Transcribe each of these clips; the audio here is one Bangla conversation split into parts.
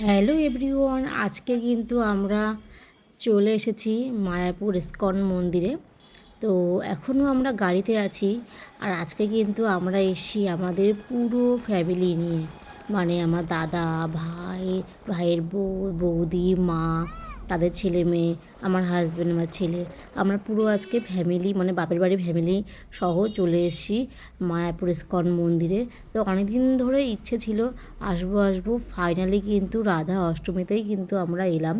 হ্যালো এভরিওয়ান, আজকে কিন্তু আমরা চলে এসেছি মায়াপুর ইস্কন মন্দিরে। তো এখনও আমরা গাড়িতে আছি আর আজকে কিন্তু আমরা এসেছি আমাদের পুরো ফ্যামিলি নিয়ে। মানে আমার দাদা, ভাই, ভাইয়ের বউ, বৌদি, মা তাদের ছেলে মেয়ে, আমার হাজব্যান্ড আমার ছেলে। আমরা পুরো আজকে ফ্যামিলি মানে বাপের বাড়ি ফ্যামিলি সহ চলে এসেছি মায়াপুর ইস্কন মন্দিরে। তো অনেক দিন ধরে ইচ্ছে ছিল আসব আসব। ফাইনালি কিন্তু রাধা অষ্টমীতেই কিন্তু আমরা এলাম।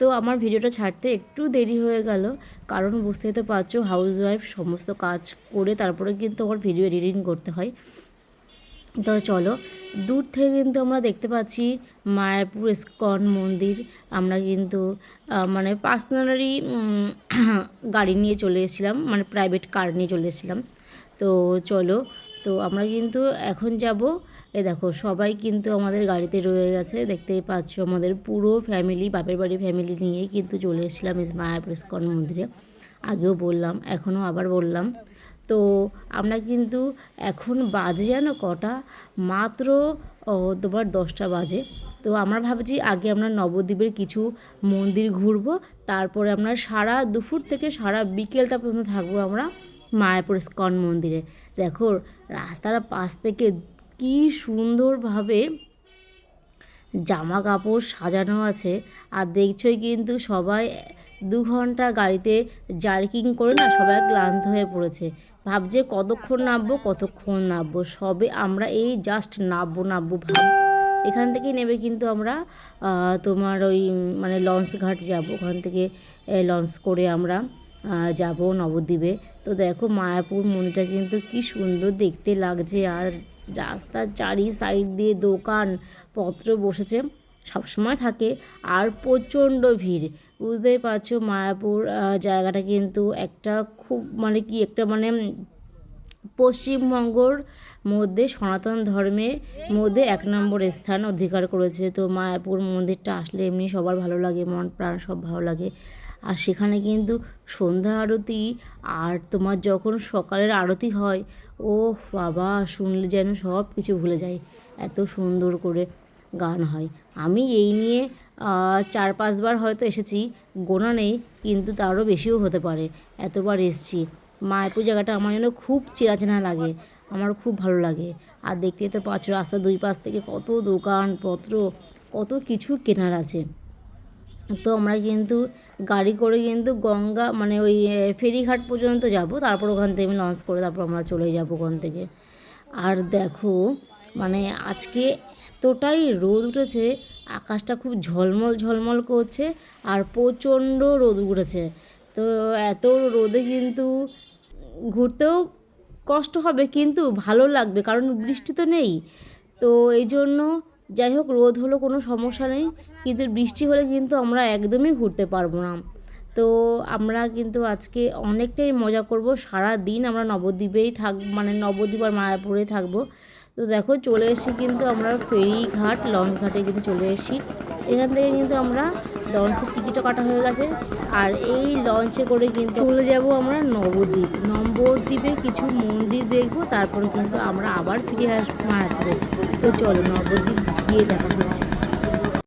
তো আমার ভিডিওটা ছাড়তে একটু দেরি হয়ে গেল, কারণ বুঝতেই তো পারছ হাউস ওয়াইফ সমস্ত কাজ করে তারপরে কিন্তু আমার ভিডিও এডিটিং করতে হয়। তো চলো দূর থেকে কিন্তু আমরা দেখতে পাচ্ছি মায়াপুর ইস্কন মন্দির। আমরা কিন্তু মানে পার্সোনালি গাড়ি নিয়ে চলে এসেছিলাম মানে প্রাইভেট কার নিয়ে চলে এসেছিলাম। তো চলো, তো আমরা কিন্তু এখন যাব। এ দেখো, সবাই কিন্তু আমাদের গাড়িতে রয়ে গেছে। দেখতেই পাচ্ছ আমাদের পুরো ফ্যামিলি বাপের বাড়ি ফ্যামিলি নিয়েই কিন্তু চলে এসেছিলাম মায়াপুর ইস্কন মন্দিরে। আগেও বললাম, এখনও আবার বললাম। তো আমরা কিন্তু এখন বাজে যেন কটা? মাত্র তোমার দশটা বাজে। তো আমরা ভাবছি আগে আমরা নবদ্বীপের কিছু মন্দির ঘুরবো, তারপরে আমরা সারা দুপুর থেকে সারা বিকেলটা পর্যন্ত থাকব আমরা মায়াপুর স্কন মন্দিরে। দেখো, রাস্তার পাশ থেকে কি সুন্দরভাবে জামা কাপড় সাজানো আছে। আর দেখছোই কিন্তু সবাই দু ঘণ্টা গাড়িতে জার্কিং করে না সবাই ক্লান্ত হয়ে পড়েছে। ভাবছে কতক্ষণ নামবো কতক্ষণ নামবো, সবে আমরা এই জাস্ট নামবো নামবো ভাব। এখান থেকে নেবে কিন্তু আমরা তোমার ওই মানে লঞ্চ ঘাট যাব। ওখান থেকে লঞ্চ করে আমরা যাব নবদ্বীপে। তো দেখো মায়াপুর মন্দিরটা কিন্তু কি সুন্দর দেখতে লাগছে। আর রাস্তার চারি সাইড দিয়ে দোকান পত্র বসেছে। সবসময় থাকে। আর প্রচণ্ড ভিড়। বুঝতেই পারছ, মায়াপুর জায়গাটা কিন্তু একটা খুব মানে কি একটা মানে পশ্চিমবঙ্গর মধ্যে সনাতন ধর্মের মধ্যে এক নম্বর স্থান অধিকার করেছে। তো মায়াপুর মন্দিরটা আসলে এমনি সবার ভালো লাগে, মন প্রাণ সব ভালো লাগে। আর সেখানে কিন্তু সন্ধ্যা আরতি আর তোমার যখন সকালের আরতি হয় ও বাবা, শুনলে যেন সব কিছু ভুলে যায়। এত সুন্দর করে। গান হয়। আমি এই নিয়ে চার পাঁচবার হয়তো এসেছি, গোনা নেই, কিন্তু তারও বেশিও হতে পারে। এতবার এসেছি। মায়াপুর জায়গাটা আমার জন্য খুব চেনা চেনা লাগে আমার খুব ভালো লাগে। আর দেখতে তো পাচ্ছ রাস্তার দুই পাশ থেকে কত দোকানপত্র কত কিছু কেনার আছে। তো আমরা কিন্তু গাড়ি করে কিন্তু গঙ্গা মানে ওই ফেরিঘাট পর্যন্ত যাব। তারপর ওখান থেকে আমি লঞ্চ করে তারপর আমরা চলে যাব ওখান থেকে। আর দেখো মানে আজকে এতটাই রোদ উঠেছে আকাশটা খুব ঝলমল ঝলমল করছে আর প্রচণ্ড রোদ উঠেছে। তো এত রোদে কিন্তু ঘুরতেও কষ্ট হবে কিন্তু ভালো লাগবে কারণ বৃষ্টি তো নেই। তো এই জন্য যাই হোক রোদ হলো কোনো সমস্যা নেই কিন্তু বৃষ্টি হলে কিন্তু আমরা একদমই ঘুরতে পারব না। তো আমরা কিন্তু আজকে অনেকটাই মজা করব সারা দিন আমরা নবদ্বীপেই থাক মানে নবদ্বীপ আর মায়াপুরে থাকব। তো দেখো চলে এসেছি কিন্তু আমরা ফেরিঘাট লঞ্চ ঘাটে কিন্তু চলে এসেছি। এখান থেকে কিন্তু আমরা লঞ্চের টিকিটও কাটা হয়ে গেছে। আর এই লঞ্চে করে কিন্তু চলে যাব আমরা নবদ্বীপ। নবদ্বীপে কিছু মন্দির দেখব, তারপরে কিন্তু আমরা আবার ফিরে আসব মায়াপুরে। তো চলো নবদ্বীপ গিয়ে দেখা হচ্ছে।